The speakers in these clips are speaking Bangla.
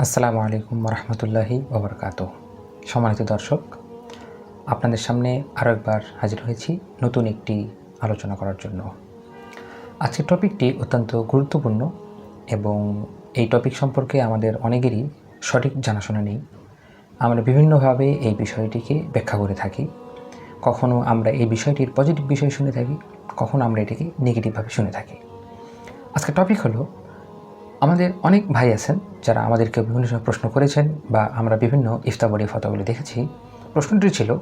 আসসালামু আলাইকুম রহমতুল্লাহি ওবরকাত সম্মানিত দর্শক, আপনাদের সামনে আরও একবার হাজির হয়েছি নতুন একটি আলোচনা করার জন্য। আজকের টপিকটি অত্যন্ত গুরুত্বপূর্ণ এবং এই টপিক সম্পর্কে আমাদের অনেকেরই সঠিক জানাশোনা নেই। আমরা বিভিন্নভাবে এই বিষয়টিকে ব্যাখ্যা করে থাকি। কখনো আমরা এই বিষয়টির পজিটিভ বিষয় শুনে থাকি, কখনো আমরা এটিকে নেগেটিভভাবে শুনে থাকি। আজকের টপিক হলো আমাদের অনেক ভাই আছেন যারা আমাদেরকে বিভিন্ন সময় প্রশ্ন করেছেন বা আমরা বিভিন্ন ইফতাবরি ফতোগুলি দেখেছি। প্রশ্নটি ছিল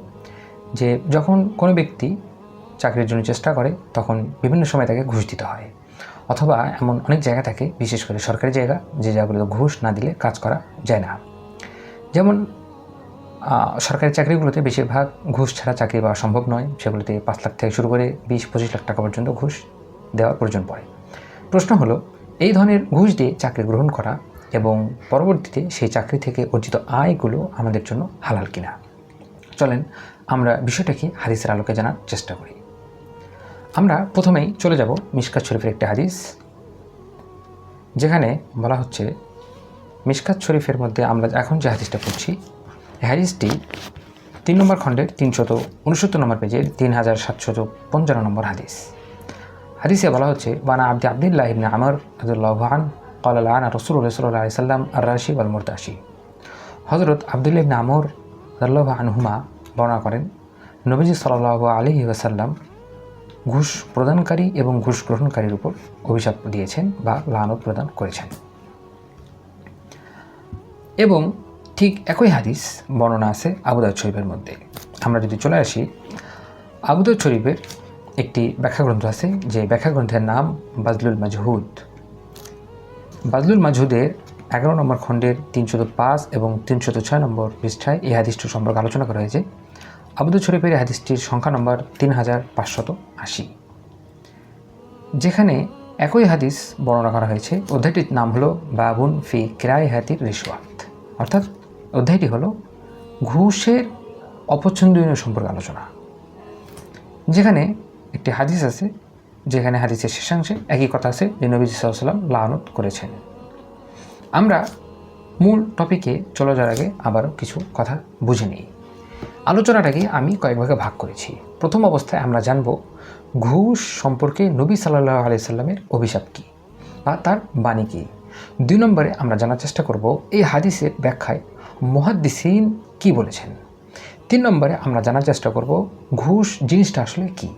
যে যখন কোনো ব্যক্তি চাকরির জন্য চেষ্টা করে, তখন বিভিন্ন সময় তাকে ঘুষ দিতে হয় অথবা এমন অনেক জায়গা থাকে, বিশেষ করে সরকারি জায়গা, যে জায়গাগুলোতে ঘুষ না দিলে কাজ করা যায় না। যেমন সরকারি চাকরিগুলোতে বেশিরভাগ ঘুষ ছাড়া চাকরি পাওয়া সম্ভব নয়। সেগুলোতে পাঁচ লাখ থেকে শুরু করে বিশ, পঁচিশ লাখ টাকা পর্যন্ত ঘুষ দেওয়ার প্রয়োজন পড়ে। প্রশ্ন হলো এই ধরনের ঘুষ দিয়ে চাকরি গ্রহণ করা এবং পরবর্তীতে সেই চাকরি থেকে অর্জিত আয়গুলো আমাদের জন্য হালাল কিনা। চলেন আমরা বিষয়টাকে হাদিসের আলোকে জানার চেষ্টা করি। আমরা প্রথমেই চলে যাব মিশকাত শরীফের একটি হাদিস, যেখানে বলা হচ্ছে, মিশকাত শরীফের মধ্যে আমরা এখন যে হাদিসটা পড়ছি হাদিসটি তিন নম্বর খণ্ডের তিনশত উনসত্তর নম্বর পেজের তিন হাজার সাতশত পঞ্চান্ন নম্বর হাদিস। হাদিসে বলা হচ্ছে, বানা আব্দি আবদুল্লাহ ইবনে আমর আদুল্লাহান কলালান রসুল্লাহ সাল্লাহ সাল্লাম আর রাশি ওয়াল মুরতাশি। হজরত আবদুল্লাহ ইবনে আমর আল্লাহ আনহুমা বর্ণনা করেন, নবীজি সাল্লাহ আলী ওয়াসাল্লাম ঘুষ প্রদানকারী এবং ঘুষ গ্রহণকারীর উপর অভিশাপ দিয়েছেন বা লানত প্রদান করেছেন। এবং ঠিক একই হাদিস বর্ণনা আছে আবুদাউদ শরীফের মধ্যে। আমরা যদি চলে আসি আবুদাউদ শরীফের একটি ব্যাখ্যা গ্রন্থ আছে, যে ব্যাখ্যা গ্রন্থের নাম বাজলুল মাজহুদ। বাজলুল মাজহুদের এগারো নম্বর খণ্ডের তিনশত পাঁচ এবং তিনশত ছয় নম্বর পৃষ্ঠায় এই হাদিসটি সম্পর্কে আলোচনা করা হয়েছে। আবুদুল শরীফের হাদিসটির সংখ্যা নম্বর তিন হাজার পাঁচশত আশি। যেখানে একই হাদিস বর্ণনা করা হয়েছে, অধ্যায়টির নাম হলো বাবুন ফি ক্রায় হাতির রিশওয়াত। অর্থাৎ অধ্যায়টি হলো ঘুষের অপছন্দনীয় সম্পর্কে আলোচনা। যেখানে একটি হাদিস আছে, যেখানে হাদিসের শেষাংশে একই কথা আছে যে নবীজ সাল্লাম লানত করেছেন। আমরা মূল টপিকে চলে যাওয়ার আগে আবারও কিছু কথা বুঝে নিই। আলোচনাটাকে আমি কয়েক ভাগে ভাগ করেছি। প্রথম অবস্থায় আমরা জানব ঘুষ সম্পর্কে নবী সাল্লাহ আলিয়া সাল্লামের অভিশাপ কী বা তার বাণী কী। দুই নম্বরে আমরা জানার চেষ্টা করব এই হাদিসের ব্যাখ্যায় মহাদ্দিসিন কি বলেছেন। তিন নম্বরে আমরা জানার চেষ্টা করব ঘুষ জিনিসটা আসলে কী।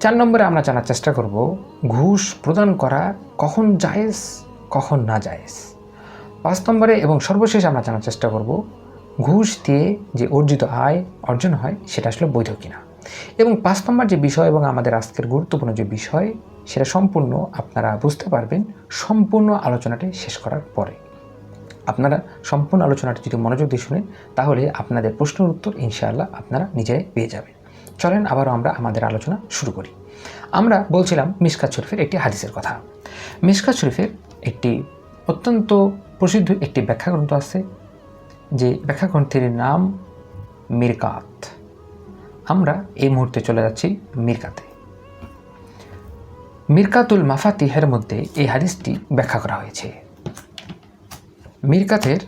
চার নম্বরে আমরা জানার চেষ্টা করব, ঘুষ প্রদান করা কখন জায়েজ, কখন না জায়েজ। পাঁচ নম্বরে এবং সর্বশেষ আমরা জানার চেষ্টা করব, ঘুষ দিয়ে যে অর্জিত আয় অর্জন হয়, সেটা আসলে বৈধ কিনা। এবং পাঁচ নম্বর যে বিষয় এবং আমাদের আজকের গুরুত্বপূর্ণ যে বিষয়, সেটা সম্পূর্ণ আপনারা বুঝতে পারবেন, সম্পূর্ণ আলোচনাটি শেষ করার পরে। আপনারা সম্পূর্ণ আলোচনাটি যদি মনোযোগ দিয়ে শুনেন, তাহলে আপনাদের প্রশ্নের উত্তর ইনশাআল্লাহ আপনারা নিজেরাই পেয়ে যাবেন। চলেন আবারও আমরা আমাদের আলোচনা শুরু করি। আমরা বলছিলাম মিসকাত শরীফের একটি হাদিসের কথা। মিসকাত শরীফের একটি অত্যন্ত প্রসিদ্ধ একটি ব্যাখ্যা গ্রন্থ আছে, যে ব্যাখ্যা গ্রন্থের নাম মিরকাত। আমরা এই মুহূর্তে চলে যাচ্ছি মিরকাতে। মিরকাতুল মাফাতিহের মধ্যে এই হাদিসটি ব্যাখ্যা করা হয়েছে। মিরকাতের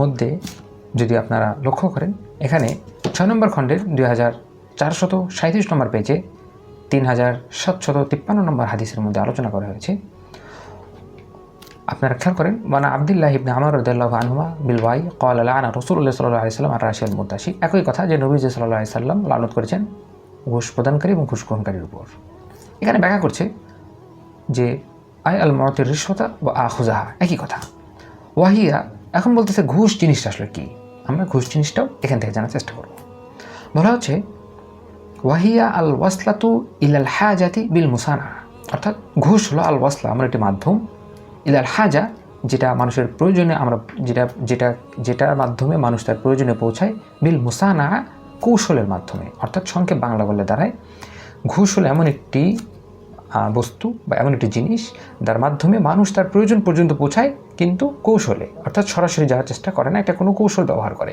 মধ্যে যদি আপনারা লক্ষ্য করেন এখানে ছয় নম্বর খণ্ডের দুই হাজার চারশত সাঁত্রিশ নম্বর পেজে তিন হাজার সাতশত তিপ্পান্ন নম্বর হাদিসের মধ্যে আলোচনা করা হয়েছে। আপনারা খেয়াল করেন বানা আবদুল্লাহ ইবনে আমার রদুল্লাহ আনহুমা বিলওয়াই কল আলা আনা রসুল্লাহ সাল্লাহ আলাইসাল্লাম আর রাশিয়াল মুদাসি একই কথা যে নবী সাল্লাহ আলাইসাল্লাম লালত করেছেন ঘুষ প্রদানকারী এবং ঘুষ গ্রহণকারীর উপর। এখানে ব্যাখ্যা করছে যে আই আল মরতের রিশ্বতা ও আখুজাহা একই কথা। ওয়াহিয়া এখন বলতেছে ঘুষ জিনিসটা আসলে কি? আমরা ঘুষ জিনিসটাও এখান থেকে জানার চেষ্টা করব। বলা হচ্ছে, ওয়াহিয়া আল ওয়াসলাতু ইলাল হাজাতি বিল মুসানা অর্থাৎ ঘুষ হলো আল ওয়াসলা আমার একটি মাধ্যম। ইলাল হাজা, যেটা মানুষের প্রয়োজনে আমরা, যেটা যেটা, যেটার মাধ্যমে মানুষ তার প্রয়োজনে পৌঁছায় বিল মুসানা কৌশলের মাধ্যমে, অর্থাৎ সংক্ষেপ বাংলা বলে দাঁড়ায়। ঘুষ হলো এমন একটি বস্তু বা এমন একটি জিনিস, যার মাধ্যমে মানুষ তার প্রয়োজন পর্যন্ত পৌঁছায় কিন্তু কৌশলে, অর্থাৎ সরাসরি যাওয়ার চেষ্টা করে না, এটা কোনো কৌশল ব্যবহার করে।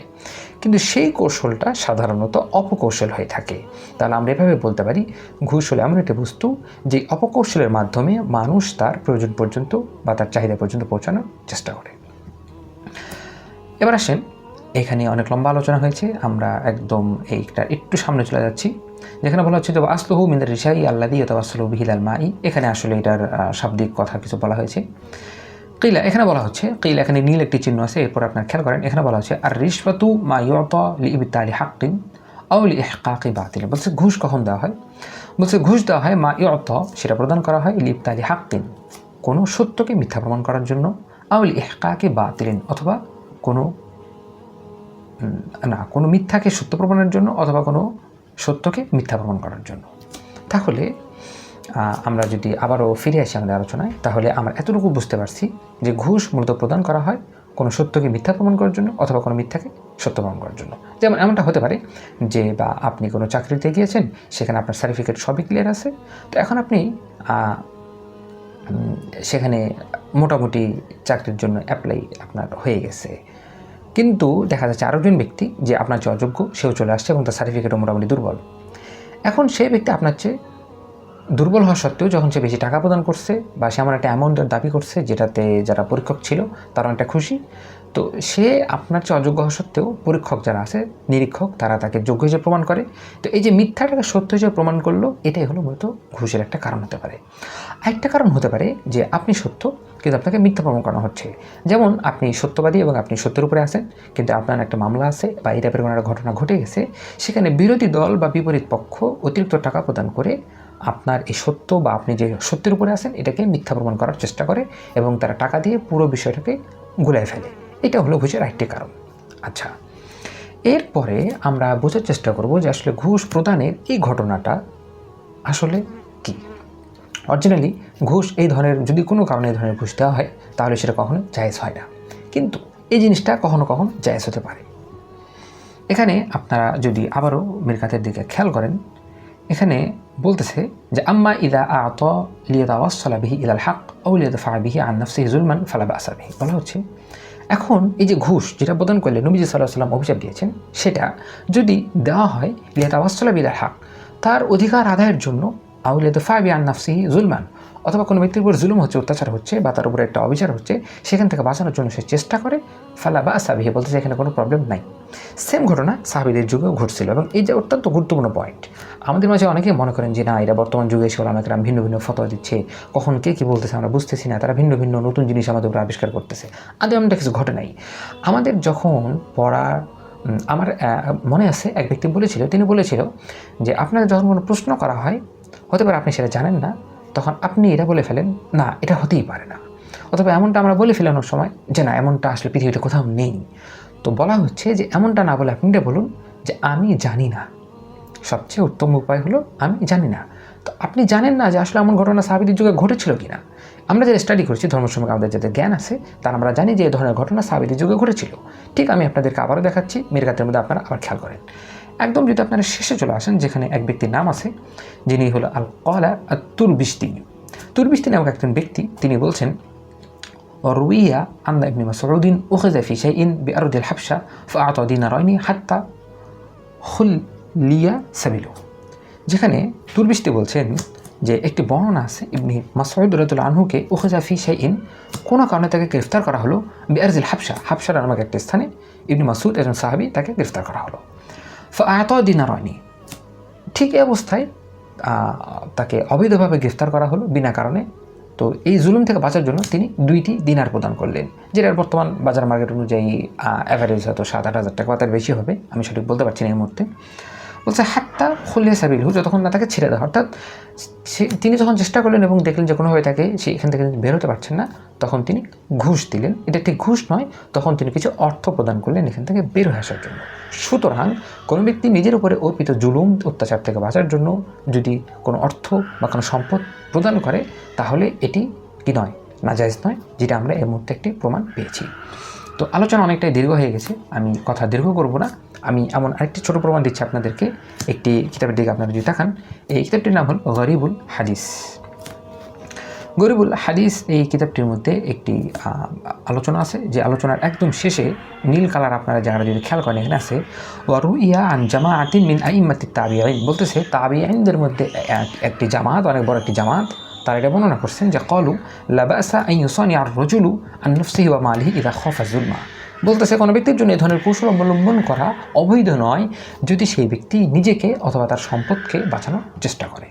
কিন্তু সেই কৌশলটা সাধারণত অপকৌশল হয়ে থাকে। তাহলে আমরা এভাবে বলতে পারি ঘুষ হলে এমন একটি বস্তু, যে অপকৌশলের মাধ্যমে মানুষ তার প্রয়োজন পর্যন্ত বা তার চাহিদা পর্যন্ত পৌঁছানোর চেষ্টা করে। এবার আসেন, এখানে অনেক লম্বা আলোচনা হয়েছে, আমরা একদম এইটা একটু সামনে চলে যাচ্ছি, যেখানে বলা হচ্ছে যে, আসলহু মিন্দার রিসাই আল্লাদি অথবা আসলহু বিহিল আল মাই এখানে আসলে এটার শাব্দিক কথা কিছু বলা হয়েছে। কিলা, এখানে বলা হচ্ছে, কিলা, এখানে নীল একটি চিহ্ন আছে, এরপর আপনার খেয়াল করেন, এখানে বলা হচ্ছে আর রিশফাতু মা ইয়ত লি ইবিতালি হাক্কিন আউ লি ইহকাকি বাতিল বলছে ঘুষ কখন দেওয়া হয়? বলছে ঘুষ দেওয়া হয় মা ইয়ত সেটা প্রদান করা হয় লি ইবতালি হাক্কিন। কোনো সত্যকে মিথ্যা প্রমাণ করার জন্য আউ লি ইহকাকি বাতিলিন, অথবা কোনো না, কোনো মিথ্যাকে সত্য প্রমাণের জন্য, অথবা কোনো সত্যকে মিথ্যা প্রমাণ করার জন্য। তাহলে আমরা যদি আবারও ফিরে আসি আমাদের আলোচনায়, তাহলে আমরা এতটুকু বুঝতে পারছি যে ঘুষ মূলত প্রদান করা হয় কোনো সত্যকে মিথ্যা প্রমাণ করার জন্য অথবা কোনো মিথ্যাকে সত্য প্রমাণ করার জন্য। যেমন এমনটা হতে পারে যে, বা আপনি কোনো চাকরিতে গিয়েছেন, সেখানে আপনার সার্টিফিকেট সবই ক্লিয়ার আছে। তো এখন আপনি সেখানে মোটামুটি চাকরির জন্য অ্যাপ্লাই আপনার হয়ে গেছে। কিন্তু দেখা যাচ্ছে আরও একজন ব্যক্তি যে আপনার যে অযোগ্য, সেও চলে আসছে এবং তার সার্টিফিকেটও মোটামুটি দুর্বল। এখন সেই ব্যক্তি আপনার চেয়ে দুর্বল হওয়া সত্ত্বেও যখন সে বেশি টাকা প্রদান করছে বা সে আমার একটা অ্যামাউন্টের দাবি করছে যেটাতে যারা পরীক্ষক ছিল তারা অনেকটা খুশি, তো সে আপনার চেয়ে অযোগ্য হওয়া সত্ত্বেও পরীক্ষক যারা আছে, নিরীক্ষক, তারা তাকে যোগ্য হিসেবে প্রমাণ করে। তো এই যে মিথ্যাটাকে সত্য হিসেবে প্রমাণ করল, এটাই হলো মূলত ঘুষের একটা কারণ হতে পারে। আরেকটা কারণ হতে পারে যে আপনি সত্য, কিন্তু আপনাকে মিথ্যা প্রমাণ করানো হচ্ছে। যেমন আপনি সত্যবাদী এবং আপনি সত্যের উপরে আছেন, কিন্তু আপনার একটা মামলা আছে বা এই টাইপের কোনো একটা ঘটনা ঘটে গেছে, সেখানে বিরোধী দল বা বিপরীত পক্ষ অতিরিক্ত টাকা প্রদান করে আপনার এই সত্য বা আপনি যে সত্যের উপরে আছেন, এটাকে মিথ্যা প্রমাণ করার চেষ্টা করে এবং তারা টাকা দিয়ে পুরো বিষয়টাকে গুলাই ফেলে। এটা হলো ঘুষের আরেকটি কারণ। আচ্ছা এরপরে আমরা বোঝার চেষ্টা করব যে আসলে ঘুষ প্রদানের এই ঘটনাটা আসলে কি। অরিজিনালি ঘুষ এই ধরনের, যদি কোনো কারণে এই ধরনের ঘুষ দেওয়া হয়, তাহলে সেটা কখনো জায়েজ হয় না। কিন্তু এই জিনিসটা কখনো কখনো জায়েজ হতে পারে। এখানে আপনারা যদি আবারও মিরকাতের দিকে খেয়াল করেন, এখানে বলতেছে যে, আম্মা ইদা আত লিয়া ওয়াসলা বিহি ইলাল হাক ও লিয়া ফা বিহি আর নফসি জুলমান ফালা বাসা বিহি। বলা হচ্ছে, এখন এই যে ঘুষ যেটা প্রদান করলে নবীজি সাল্লাহ সাল্লাম অভিশাপ দিয়েছেন, সেটা যদি দেওয়া হয় লিয়া ওয়াসলা বিলাল হাক, তার অধিকার আদায়ের জন্য আউলিয়াদ ফাবি আর নাফসিহি জুলমান অথবা কোনো ব্যক্তির উপর জুলুম হচ্ছে, অত্যাচার হচ্ছে বা তার উপরে একটা অবিচার হচ্ছে, সেখান থেকে বাঁচানোর জন্য সে চেষ্টা করে। ফালা বা সাবিহে বলতেছে, এখানে কোনো প্রবলেম নাই। সেম ঘটনা সাহাবিদের যুগেও ঘটছিল এবং এই যে অত্যন্ত গুরুত্বপূর্ণ পয়েন্ট আমাদের মাঝে অনেকে মনে করেন যে, না, এটা বর্তমান যুগে এসে ওলামেকরাম ভিন্ন ভিন্ন ফতোয়া দিচ্ছে। কখন কে কী বলতেছে আমরা বুঝতেছি না। তারা ভিন্ন ভিন্ন নতুন জিনিস আমাদের উপরে আবিষ্কার করতেছে। আদৌ এমনটা কিছু ঘটে নাই। আমাদের যখন পড়া আমার মনে আছে, এক ব্যক্তি বলেছিল, তিনি বলেছিল যে আপনার যখন কোনো প্রশ্ন করা হয়, হতে পারে আপনি সেটা জানেন না তখন আপনি এটা বলে ফেলেন, না, এটা হতেই পারে না। অথবা এমনটা আমরা বলে ফেলানোর সময়, যে না, এমনটা আসলে পৃথিবীতে কোথাও নেই। তো বলা হচ্ছে যে, এমনটা না বলে আপনি এটা বলুন যে, আমি জানি না। সবচেয়ে উত্তম উপায় হলো, আমি জানি না। তো আপনি জানেন না যে, আসলে এমন ঘটনা সাহাবিদের যুগে ঘটেছিল কি না আমরা যারা স্টাডি করছি, ধর্ম সম্পর্কে আমাদের যাদের জ্ঞান আছে, তারা আমরা জানি যে এই ধরনের ঘটনা সাহাবিদের যুগে ঘটেছিল। ঠিক আমি আপনাদেরকে আবারও দেখাচ্ছি মেরকাতের মধ্যে আপনারা আবার খেয়াল করেন। একদম যদি আপনারা শেষে চলে আসেন, যেখানে এক ব্যক্তির নাম আছে, যিনি হলো আল কলা তুরবিস্তি তুরবিস্তি নামক একজন ব্যক্তি, তিনি বলছেন রুইয়া আন্দা ইবনে মাসউদিন উখজা ফি শাইইন বিআরদিল হাবশা ফাআতা রয়নি হাত্তা খুলিয়া সাবিলু। যেখানে তুরবিস্তি বলছেন যে, একটি বর্ণনা আছে, ইবনি মাসউদ রাতুল আনহুকে উখজা ফি শাইইন, কোনো কারণে তাকে গ্রেফতার করা হলো? বিআরজিল হাফসা হাবশার নামক একটা স্থানে ইবনি মাসুদ একজন সাহাবি তাকে গ্রেফতার করা হলো। ফাআত দিনারয়নি ঠিক এই অবস্থায় তাকে অবৈধভাবে গ্রেফতার করা হলো বিনা কারণে। তো এই জুলুম থেকে বাঁচার জন্য তিনি দুইটি দিনার প্রদান করলেন, যেটার বর্তমান বাজার মার্কেট অনুযায়ী অ্যাভারেজ হয়তো সাত আট হাজার টাকা তার বেশি হবে, আমি সঠিক বলতে পারছি না এই মুহূর্তে। বলছে হাত্তা খুলিয়া সাবিলহু যতক্ষণ না, তাকে ছেড়ে দেওয়া অর্থাৎ তিনি যখন চেষ্টা করলেন এবং দেখলেন যে কোনোভাবে তাকে সে এখান থেকে বের হতে পারছেন না, তখন তিনি ঘুষ দিলেন। এটা ঠিক ঘুষ নয়, তখন তিনি কিছু অর্থ প্রদান করলেন এখান থেকে বের হয়ে আসার জন্য। সুতরাং কোনো ব্যক্তি নিজের উপরে অর্পিত জুলুম, অত্যাচার থেকে বাঁচার জন্য যদি কোনো অর্থ বা কোনো সম্পদ প্রদান করে, তাহলে এটি কি নয়, নাজায়জ নয়, যেটা আমরা এই মুহূর্তে একটি প্রমাণ পেয়েছি। তো আলোচনা অনেকটাই দীর্ঘ হয়ে গেছে। আমি কথা দীর্ঘ করব না। আমি এমন আরেকটি ছোট প্রমাণ দিচ্ছি আপনাদেরকে। একটি কিতাবের দিকে আপনারা যদি তাকান, এই কিতাবটির নাম হল গরিবুল হাদিস। গরিবুল হাদিস এই কিতাবটির মধ্যে একটি আলোচনা আছে। যে আলোচনার একদম শেষে নীল কালার আপনারা যারা যদি খেয়াল করেন, এখানে আছে ওয়ারু ইয়া আন জামা আতিন মিন আইমাতি তাবিআইন বলতেছে তাবি আইনদের মধ্যে একটি জামাত, অনেক বড় একটি জামাত তারা এটা বর্ণনা করছেন যে কলু লাবাসা আর রজুলু ওয়া মালিহি ইদা খফা জুলমা বলতেছে কোনো ব্যক্তির জন্য এ ধরনের কৌশল অবলম্বন করা অবৈধ নয় যদি সেই ব্যক্তি নিজেকে অথবা তার সম্পদকে বাঁচানোর চেষ্টা করে।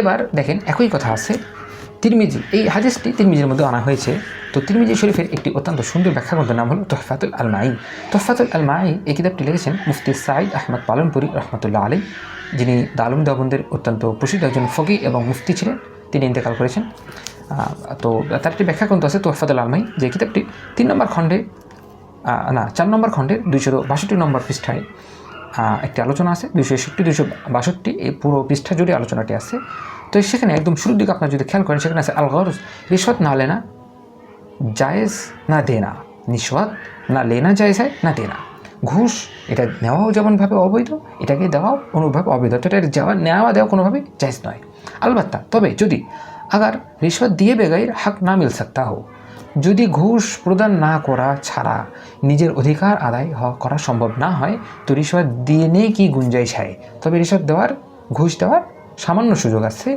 এবার দেখেন একই কথা আছে তিরমিজি। এই হাদিসটি তিরমিজির মধ্যে আনা হয়েছে। তো তিরমিজি শরীফের একটি অত্যন্ত সুন্দর ব্যাখ্যা গ্রন্থের নাম হলো তোহফাতুল আলমাই তোহফাতুল আলমাই এই কিতাবটি লিখেছেন মুফতি সাইদ আহমদ পালনপুরি রহমতুল্লাহ আলী যিনি দালুম দেওবন্দের অত্যন্ত প্রসিদ্ধ একজন ফকি এবং মুফতি ছিলেন, তিনি ইন্তেকাল করেছেন। তো তার একটি ব্যাখ্যা গ্রন্থ আছে তোহফাতুল আলমাই, যে কিতাবটি তিন নম্বর খণ্ডে না, চার নম্বর খণ্ডের দুইশো বাষট্টি নম্বর পৃষ্ঠায় একটি আলোচনা আছে, দুইশো একষট্টি দুইশো বাষট্টি, এই পুরো পৃষ্ঠা জুড়ে আলোচনাটি আছে। তো সেখানে একদম শুরুর দিকে আপনার যদি খেয়াল করেন, সেখানে আছে আল গরজ না লেনা, জায়েজ না দেনা নিঃস্বাদ না লেনা, জায়েজ হয় না দেনা। ঘুষ, এটা নেওয়াও যেমনভাবে অবৈধ, এটাকে দেওয়াও অনুভাবে অবৈধ, অর্থাৎ এটা যাওয়া নেওয়া দেওয়া কোনোভাবে চাইজ নয়। আলবাত্তা, তবে যদি আগার রিশ্বত দিয়ে বেগাইয়ের হাক না মিল সকতা হো যদি ঘুষ প্রদান না করা ছাড়া নিজের অধিকার আদায় করা সম্ভব না হয়, তো রিশ্বত দিয়ে নেই কি গুঞ্জাইশ হয় তবে রিশ্বত দেওয়ার, ঘুষ দেওয়ার সামান্য সুযোগ আছে।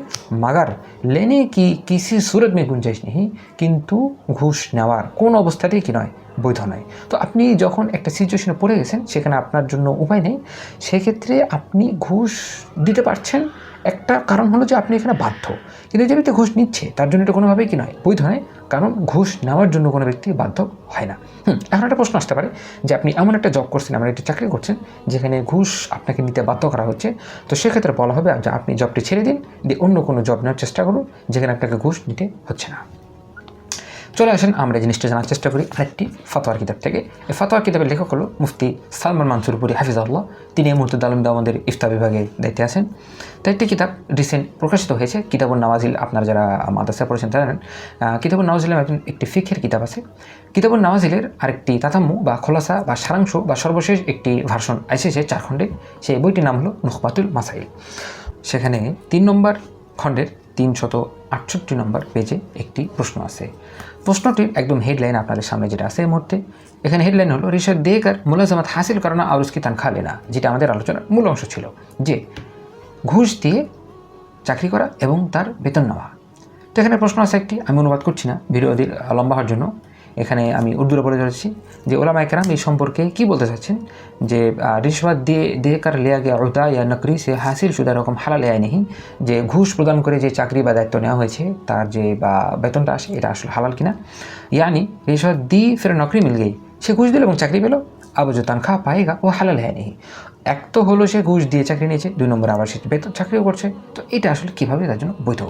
মাগার, লেনে কি, কিসি সুরত মে গুঞ্জাইশ নেই কিন্তু ঘুষ নেওয়ার কোন অবস্থাতেই কি নয়। বৈধ নয়। তো আপনি যখন একটা সিচুয়েশনে পড়ে গেছেন, সেখানে আপনার জন্য উপায় নেই, সেক্ষেত্রে আপনি ঘুষ দিতে পারছেন। একটা কারণ হলো যে আপনি এখানে বাধ্য। কিন্তু যে ব্যক্তি ঘুষ নিচ্ছে, তার জন্য এটা কোনোভাবেই কি নয়, বৈধ নয়। কারণ ঘুষ নেওয়ার জন্য কোনো ব্যক্তি বাধ্য হয় না। হুম, এখন একটা প্রশ্ন আসতে পারে যে আপনি এমন একটা জব করছেন, এমন একটা চাকরি করছেন, যেখানে ঘুষ আপনাকে নিতে বাধ্য করা হচ্ছে। তো সেক্ষেত্রে বলা হবে যে আপনি জবটি ছেড়ে দিন, দিয়ে অন্য কোনো জব নেওয়ার চেষ্টা করুন, যেখানে আপনাকে ঘুষ নিতে হচ্ছে না। চলে আসেন, আমরা জিনিসটা জানার চেষ্টা করি। আরেকটি ফতোয়ার কিতাব থেকে। এই ফতোয়ার কিতাবের লেখক হলো মুফতি সালমান মানসুরপুরি হাফিজাউল্লাহ তিনি এই মুহূর্তে দালুম আমাদের ইফতা বিভাগে দায়িত্বে আছেন। তো একটি কিতাব রিসেন্ট প্রকাশিত হয়েছে কিতাবুল নওয়াজিল। আপনারা যারা মাদ্রাসা পড়েছেন তারা জানেন। কিতাবুল নওয়াজিলের একজন একটি ফিখের কিতাব আছে। কিতাবুল নওয়াজিলের আরেকটি তাতাম্মু বা খোলাসা বা সারাংশ বা সর্বশেষ একটি ভার্সন এসেছে চার খণ্ডে সেই বইটির নাম হলো নুখবাতুল মাসাইল। সেখানে তিন নম্বর খণ্ডের তিনশত আটষট্টি নম্বর পেজে একটি প্রশ্ন আছে। প্রশ্নটির একদম হেডলাইন আপনাদের সামনে যেটা আছে এই মুহূর্তে। এখানে হেডলাইন হলো, রিশাদ দেকার মুলাজামাত হাসিল করানো আর উসকি তানখা লেনা যেটা আমাদের আলোচনার মূল অংশ ছিল। যে ঘুষ দিয়ে চাকরি করা এবং তার বেতন নেওয়া। তো এখানে প্রশ্ন আছে একটি, আমি অনুবাদ করছি না, ভিডিও লম্বা হওয়ার জন্য। এখানে আমি উর্দুরে বলে ধরেছি, যে ওলামা একরাম এই সম্পর্কে কি বলতে চাচ্ছেন? যে রিশওয়াত দিয়ে দিয়ে কার লিয়া গিয়া উদা ইয়া নকরি, সে হাসিল সুদা রকম হালাল আয় নেই যে ঘুষ প্রদান করে যে চাকরি বা দায়িত্ব নেওয়া হয়েছে, তার যে, বা, বেতনটা আসে, এটা আসলে হালাল কিনা? ইয়ানি, রিশওয়াত দি ফের নকরি মিল গেই, সে ঘুষ দিল এবং চাকরি পেল, আবু যে তানখা পায়েগা, ও হালাল হ্যাঁ নেই এক তো হলো সে ঘুষ দিয়ে চাকরি নিয়েছে, দুই নম্বর আবার সে বেতন, চাকরিও করছে, তো এটা আসলে কীভাবে তার জন্য বৈধ?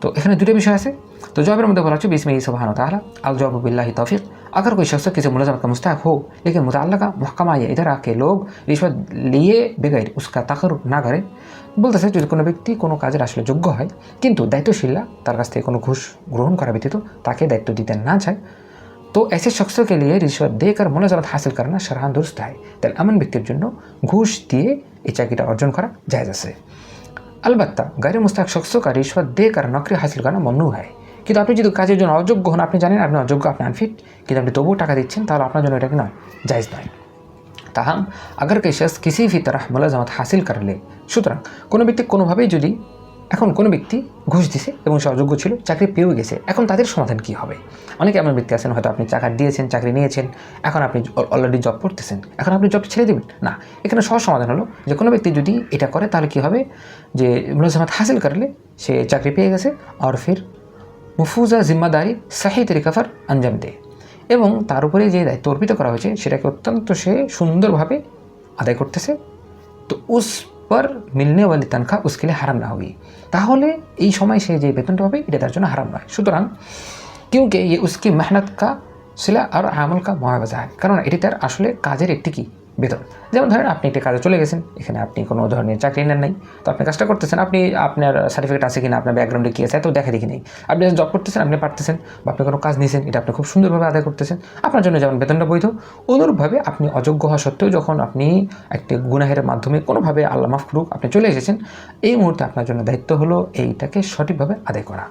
তো এখানে দুটো বিষয় আছে তো জবাবের মধ্যে বলা হচ্ছে বিসমি সুবাহান তাহলে আল জবাব बिल्लाहि तौफीक अगर कोई शख्स किसी मुलजमत का मुस्तक हो लेकिन मुतल महकमा या इधर आके लोग रिश्वत लिए बगैर उसका तकर না করে বলতেছে যদি কোনো ব্যক্তি কোনো কাজের আসলে যোগ্য হয় কিন্তু দায়িত্বশীলরা তার কাছ থেকে কোনো ঘুষ গ্রহণ করা ব্যতীত তাকে দায়িত্ব দিতে না চায় তো ऐसे शख्सों के लिए रिश्वत देकर मुलाजमत हासिल करना शरहान दुरुस्त है তাহলে এমন ব্যক্তির জন্য ঘুষ দিয়ে এই চাকরিটা অর্জন করা জায়জ আছে আলবাত্তা গাড়ি মুস্তাক শখস কা রিশ্বত দে কার নকরি, হাসিল করা মমনু হয় কিন্তু আপনি যদি কাজের জন্য অযোগ্য হন, আপনি জানেন, আপনি অযোগ্য, আপনি আনফিট কিন্তু আপনি তবুও টাকা দিচ্ছেন, তাহলে আপনার জন্য এটা কি নয় জায়জ নয়। তাহাম আগার কে ভিতর মোলাজামত মুলাজমত হাসিল করলে। সুতরাং কোনো ব্যক্তি কোনোভাবেই যদি এখন কোনো ব্যক্তি ঘুষ দিছে এবং সে অযোগ্য ছিল, চাকরি পেয়েও গেছে। এখন তাদের সমাধান কি হবে? অনেকে এমন ব্যক্তি আছেন, হয়তো আপনি চাকরি দিয়েছেন, চাকরি নিয়েছেন, এখন আপনি অলরেডি জব করতেছেন। এখন আপনি জব ছেড়ে দেবেন? না। এখানে সহজ সমাধান হলো, যে কোনো ব্যক্তি যদি এটা করে, তাহলে কী হবে? যে মুলাজমাত হাসিল করলে সে চাকরি পেয়ে গেছে, আর ফির মুফুজা জিম্মাদারি সাহি তরিকাফার আঞ্জাম দেয়। এবং তার উপরে যে দায়িত্ব অর্পিত করা হয়েছে, সেটাকে অত্যন্ত সে সুন্দরভাবে আদায় করতেছে। তো উস পর মিলনে ওয়ালি তানখা লিয়ে হারাম না হই তাহলে এই সময় সে যে বেতনটা পাবে, এটা তার জন্য হারাম নয়। সুতরাং কিউকে ইয়ে উস্কি মেহনত কা শিলা আর আমল কা মহাবাজা কারণ এটি তার আসলে কাজের একটি কি? বেতন যেমন ধরেন আপনি একটি কাজে চলে গেছেন, এখানে আপনি কোনো ধরনের চাকরি নেন নাই, তো আপনি কাজটা করতেছেন, আপনি আপনার সার্টিফিকেট আছে কিনা, আপনার ব্যাকগ্রাউন্ডে কী আছে, এত দেখা দেখি নেই। আপনি জব করতেছেন, আপনি পারতেছেন বা আপনি কোনো কাজ নিয়েছেন এটা আপনি খুব সুন্দরভাবে আদায় করতেছেন। আপনার জন্য যেমন বেতনটা বৈধ, অনুরূপভাবে আপনি অযোগ্য হওয়া সত্ত্বেও যখন আপনি একটি গুনাহের মাধ্যমে কোনোভাবে আল্লাহ মাফ করুক, আপনি চলে এসেছেন, এই মুহূর্তে আপনার জন্য দায়িত্ব হলো এইটাকে সঠিকভাবে আদায় করা।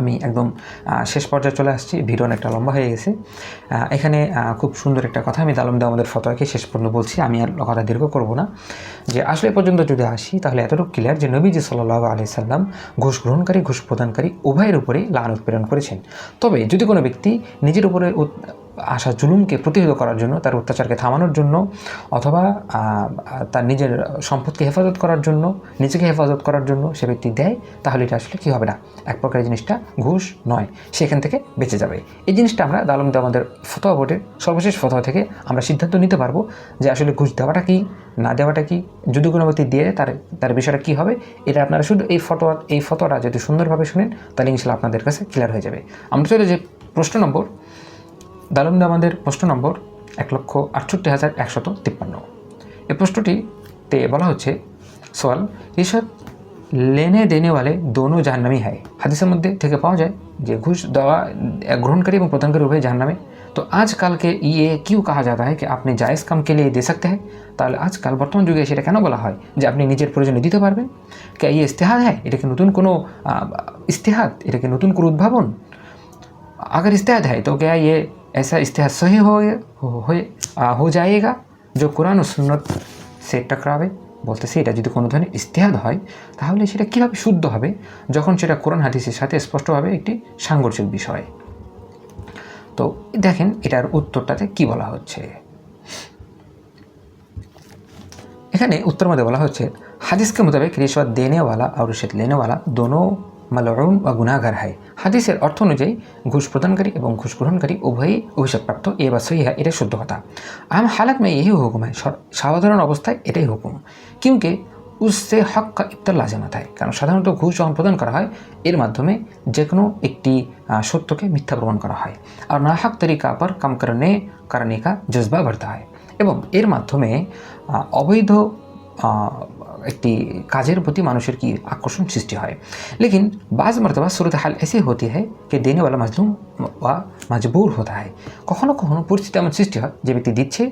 আমি একদম শেষ পর্যায়ে চলে আসছি। ভিডিও অনেকটা লম্বা হয়ে গেছে। এখানে খুব সুন্দর একটা কথা আমি দালম আমাদের ফতোয়াকে শেষ পর্যন্ত বলছি। আমি আর কথা দীর্ঘ করব না। যে আসলে পর্যন্ত যদি আসি, তাহলে এতটুকু ক্লিয়ার যে নবীজি সাল্লাহ আলি সাল্লাম ঘুষ গ্রহণকারী, ঘুষ প্রদানকারী উভয়ের উপরে লাল উৎপীড়ন করেছেন। তবে যদি কোনো ব্যক্তি নিজের উপরে আসা জুলুমকে প্রতিহত করার জন্য, তার অত্যাচারকে থামানোর জন্য, অথবা তার নিজের সম্পদকে হেফাজত করার জন্য, নিজেকে হেফাজত করার জন্য সে ব্যক্তি দেয়, তাহলে এটা আসলে কী হবে না? এক প্রকার জিনিসটা ঘুষ নয় সেখান থেকে বেঁচে যাবে। এই জিনিসটা আমরা দালম আমাদের ফতোয়া বোর্ডের সর্বশেষ ফতোয়া থেকে আমরা সিদ্ধান্ত নিতে পারব যে আসলে ঘুষ দেওয়াটা কি, না দেওয়াটা কি, যদি ব্যক্তি দিয়ে তার তার বিষয়টা কী হবে, এটা আপনারা শুধু এই ফটোয়া এই ফটোটা যদি সুন্দরভাবে শুনেন, তাহলে ইনশাল্লাহ আপনাদের কাছে ক্লিয়ার হয়ে যাবে। আমরা চলে যে প্রশ্ন নম্বর দালুম আমাদের প্রশ্ন নম্বর এক লক্ষ আটষট্টি হাজার একশত তিপ্পান্ন এই প্রশ্নটিতে বলা হচ্ছে সওয়াল রিশাদ লেনে দেনে वाले दोनों জাহান্নামি হয় হাদিসের মধ্যে থেকে পাওয়া যায় যে ঘুষ দেওয়া আহ, গ্রহণকারী এবং প্রদানকারী উভয় জাহান্নামে তো আজকাল के ये क्यों कहा जाता है कि আপনি জায়েজ কাম के लिए दे सकते हैं তাহলে আজকাল বর্তমান যুগে সেটা কেন বলা হয় যে আপনি নিজের প্রয়োজনে দিতে পারবেন কে ইয়ে ইস্তেহাদ হ্যাঁ এটা কি নতুন কোনো আহ, ইস্তেহাদ এটা কি নতুন কোনো উদ্ভাবন अगर इस्तेहाद है तो क्या ये ऐसा इस्तेहाद सही हो हो, हो, आ, हो जाएगा जो কোরআন ও সুন্নত সে টকরাবে বলতেছে এটা যদি কোনো ধরনের ইস্তেহাদ হয় তাহলে সেটা কীভাবে শুদ্ধ হবে যখন সেটা কোরআন হাদিসের সাথে স্পষ্টভাবে একটি সাংঘর্ষিক বিষয় তো দেখেন এটার উত্তরটাতে কি বলা হচ্ছে এখানে उत्तर মধ্যে বলা হচ্ছে হাদিস के मुताबिक रिश्वत देने वाला और रिश्वत लेने वाला दोनों মালউন বা গুনাহগার হয় হাদিসের অর্থ অনুযায়ী ঘুষ প্রদানকারী এবং ঘুষ গ্রহণকারী উভয়ই অভিশাপপ্রাপ্ত, এ বা সহি, হয় এটা শুদ্ধ কথা। আম হালাত মে यही হুকুম হয় সাধারণ অবস্থায় এটাই হুকুম। কিউকে উসে হক ইফতার লাজেমাত হয় কারণ সাধারণত ঘুষ যখন প্রদান করা হয়, এর মাধ্যমে যে কোনো একটি সত্যকে মিথ্যা প্রমাণ করা হয়। আর না হক তরিকা পর কাম করনে, কারণে কা জজবা বাড়তে হয় এবং এর মাধ্যমে অবৈধ একটি কাজের প্রতি মানুষের কি আকর্ষণ সৃষ্টি হয় लेकिन बाज़ मरतबा सूरत हाल ऐसी होती है कि देने वाला मजलूम বা মজবুর হতে হয় কখনো কখনো পরিস্থিতি এমন সৃষ্টি হয় যে ব্যক্তি দিচ্ছে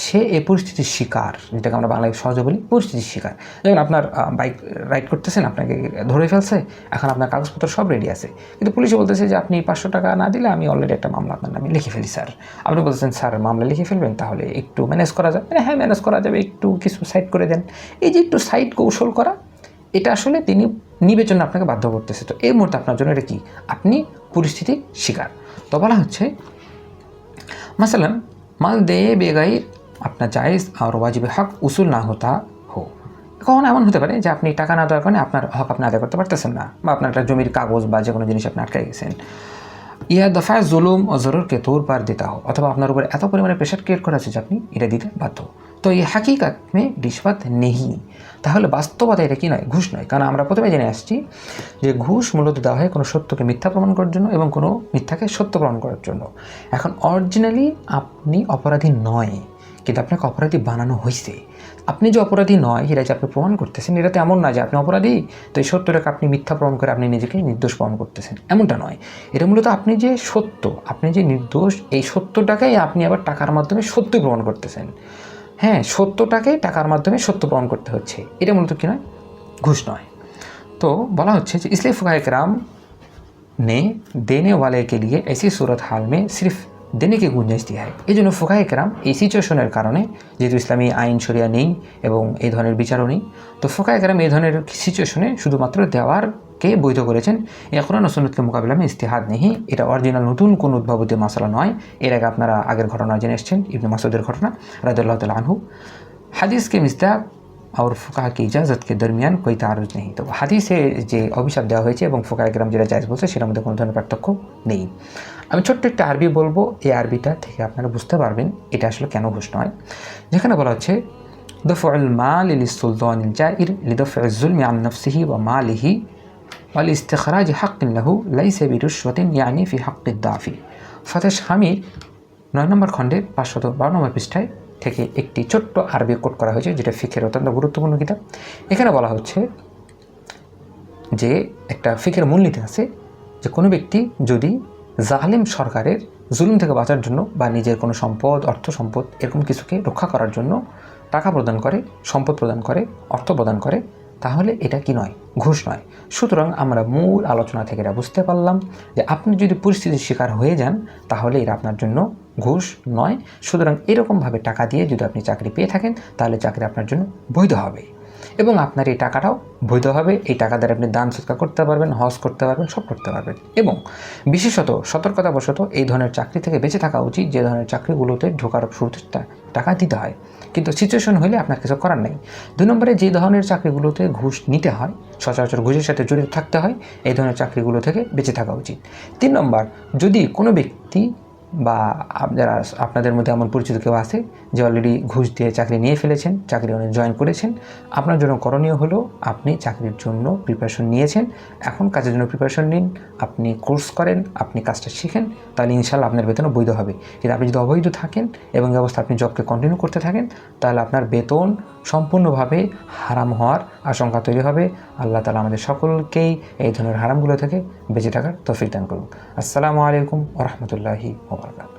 সে এই পরিস্থিতির শিকার যেটাকে আমরা বাংলায় সহজে বলি পরিস্থিতির শিকার যেমন আপনার বাইক রাইড করতেছেন আপনাকে ধরে ফেলছে এখন আপনার কাগজপত্র সব রেডি আছে কিন্তু পুলিশে বলতেছে যে আপনি পাঁচশো টাকা না দিলে আমি অলরেডি একটা মামলা আপনার নামে লিখে ফেলি স্যার আপনি বলতেছেন স্যার মামলা লিখে ফেলবেন তাহলে একটু ম্যানেজ করা যাবে মানে হ্যাঁ ম্যানেজ করা যাবে একটু কিছু সাইড করে দেন এই যে একটু সাইড রাইট কৌশল করা, এটা আসলে তিনি নিবের জন্য আপনাকে বাধ্য করতেছে। তো এই মুহূর্তে আপনার জন্য এটা কী? আপনি পরিস্থিতির শিকার। তো বলা হচ্ছে মাসালাম মাল দে বেগাইর, আপনার জায়েজ আর ওয়াজিবে হক উসুল না হতা হো। কখনো এমন হতে পারে যে আপনি টাকা না দেওয়ার কারণে আপনার হক আপনি আদায় করতে পারতেছেন না বা আপনার একটা জমির কাগজ বা যে কোনো জিনিস আপনি আটকে গেছেন। ইয়া দফা জুলুম ও জরুরকে তোর পার দিতে হো অথবা আপনার উপর এত পরিমাণে প্রেশার ক্রিয়েট করা আছে যে আপনি এটা দিতে বাধ্য তো এই হাকিকাত মে রিশওয়াত নেহি। তাহলে বাস্তবতা এটা কি নয়? ঘুষ নয়। কারণ আমরা প্রথমে জেনে আসছি যে ঘুষ মূলত দেওয়া হয় কোনো সত্যকে মিথ্যা প্রমাণ করার জন্য এবং কোনো মিথ্যাকে সত্য প্রমাণ করার জন্য। এখন অরিজিনালি আপনি অপরাধী নয়, কিন্তু আপনাকে অপরাধী বানানো হয়েছে আপনি যে অপরাধী নয় এটা যে আপনি প্রমাণ করতেছেন এটা তো এমন না যে আপনি অপরাধী তো এই সত্যটাকে আপনি মিথ্যা প্রমাণ করে আপনি নিজেকে নির্দোষ প্রমাণ করতেছেন এমনটা নয় এটা মূলত আপনি যে সত্য আপনি যে নির্দোষ এই সত্যটাকেই আপনি আবার টাকার মাধ্যমে সত্য প্রমাণ করতেছেন হ্যাঁ সত্যটাকে টাকার মাধ্যমে সত্য প্রমাণ করতে হচ্ছে এটা মূলত কি নয় ঘুষ নয় তো বলা হচ্ছে যে इसलिए फ़ुक़ाए कराम ने देने वाले के लिए ऐसी सूरत हाल में सिर्फ দেনে কি গুঞ্জাইশ দিয়া হয়। এই জন্য ফোকায় কেরাম এই সিচুয়েশনের কারণে যেহেতু ইসলামী আইন সরিয়া নেই এবং এই ধরনের বিচারও নেই, তো ফোকাহ কেরাম এই ধরনের সিচুয়েশনে শুধুমাত্র দেওয়ারকে বৈধ করেছেন এই কোরআন মোকাবিলা আমি ইস্তেহাদ নেহি এটা অরিজিনাল নতুন কোনো উদ্ভাবতী মশলা নয়। এর আগে আপনারা আগের ঘটনা জেনে এসছেন, ইবনে মাসুদের ঘটনা রাজুল্লাহ তাল আনহু। হাদিসকে মিস্তাহ আর ফুকা কি ইজাজতকে দরমিয়ান কই তারুজ নেই তো হাদিসে যে অভিশাপ দেওয়া হয়েছে এবং ফুকা গ্রাম যেটা জায়জ বলছে সেটার মধ্যে কোনো ধরনের পার্থক্য নেই আমি ছোট্ট একটা আরবি বলব, এই আরবিটা থেকে আপনারা বুঝতে পারবেন এটা আসলে কেন ঘোষ নয়। যেখানে বলা হচ্ছে দফল মাল ইল সুলতান ইল জাইর লিদফ জুলম আন নফসিহি বা মালিহি ওয়াল ইস্তেখরাজ হাক লাহু লাইসে বিরুশ্বতিন ইয়ানি ফি হাক্কিদ্দাফি ফতেশ হামির নয় নম্বর খণ্ডে পাঁচশত বারো নম্বর পৃষ্ঠায় থেকে একটি ছোট্ট আরবি কোট করা হয়েছে, যেটা ফিখের অত্যন্ত গুরুত্বপূর্ণ কিতাব। এখানে বলা হচ্ছে যে একটা ফিখের মূলনীতি আছে যে কোনো ব্যক্তি যদি জাহালিম সরকারের জুলুম থেকে বাঁচার জন্য বা নিজের কোনো সম্পদ, অর্থ সম্পদ, এরকম কিছুকে রক্ষা করার জন্য টাকা প্রদান করে, সম্পদ প্রদান করে, অর্থ প্রদান করে তাহলে এটা কি নয়? ঘুষ নয়। সুতরাং আমরা মূল আলোচনা থেকে এটা বুঝতে পারলাম যে আপনি যদি পরিস্থিতির শিকার হয়ে যান, তাহলে এটা আপনার জন্য ঘুষ নয়। সুতরাং এরকমভাবে টাকা দিয়ে যদি আপনি চাকরি পেয়ে থাকেন, তাহলে চাকরি আপনার জন্য বৈধ হবে। এবং আপনার এই টাকাটাও বৈধ হবে। এই টাকা দ্বারা আপনি দান সৎকার করতে পারবেন, হজ করতে পারবেন, সব করতে পারবেন। এবং বিশেষত সতর্কতাবশত এই ধরনের চাকরি থেকে বেঁচে থাকা উচিত। যে ধরনের চাকরিগুলোতে ঢোকার শুরুতে টাকা দিতে হয়। কিন্তু সিচুয়েশন হলে আপনার কিছু করার নেই। দুই নম্বরে যে ধরনের চাকরিগুলোতে ঘুষ নিতে হয়, সচরাচর ঘুষের সাথে জড়িত থাকতে হয়, এই ধরনের চাকরিগুলো থেকে বেঁচে থাকা উচিত। তিন নম্বর, যদি কোনো ব্যক্তি বা যারা আপনাদের মধ্যে এমন পরিচিত কেউ আছে যে অলরেডি ঘুষ দিয়ে চাকরি নিয়ে ফেলেছেন, চাকরি অনেক জয়েন করেছেন, আপনার জন্য করণীয় হলো আপনি চাকরির জন্য প্রিপারেশন নিয়েছেন। এখন কাজের জন্য প্রিপারেশন নিন, আপনি কোর্স করেন, আপনি কাজটা শিখেন, তাহলে ইনশাল্লাহ আপনার বেতনও বৈধ হবে। কিন্তু আপনি যদি অবৈধ থাকেন এবং অবস্থা আপনি জবকে কন্টিনিউ করতে থাকেন, তাহলে আপনার বেতন সম্পূর্ণভাবে হারাম হওয়ার আশঙ্কা তৈরি হবে। আল্লাহ তালা আমাদের সকলকেই এই ধরনের হারামগুলো থেকে বেঁচে থাকার তফিক দান করুন আসসালামু আলাইকুম ওরহমতুল্লাহি ওবরাকাতুহু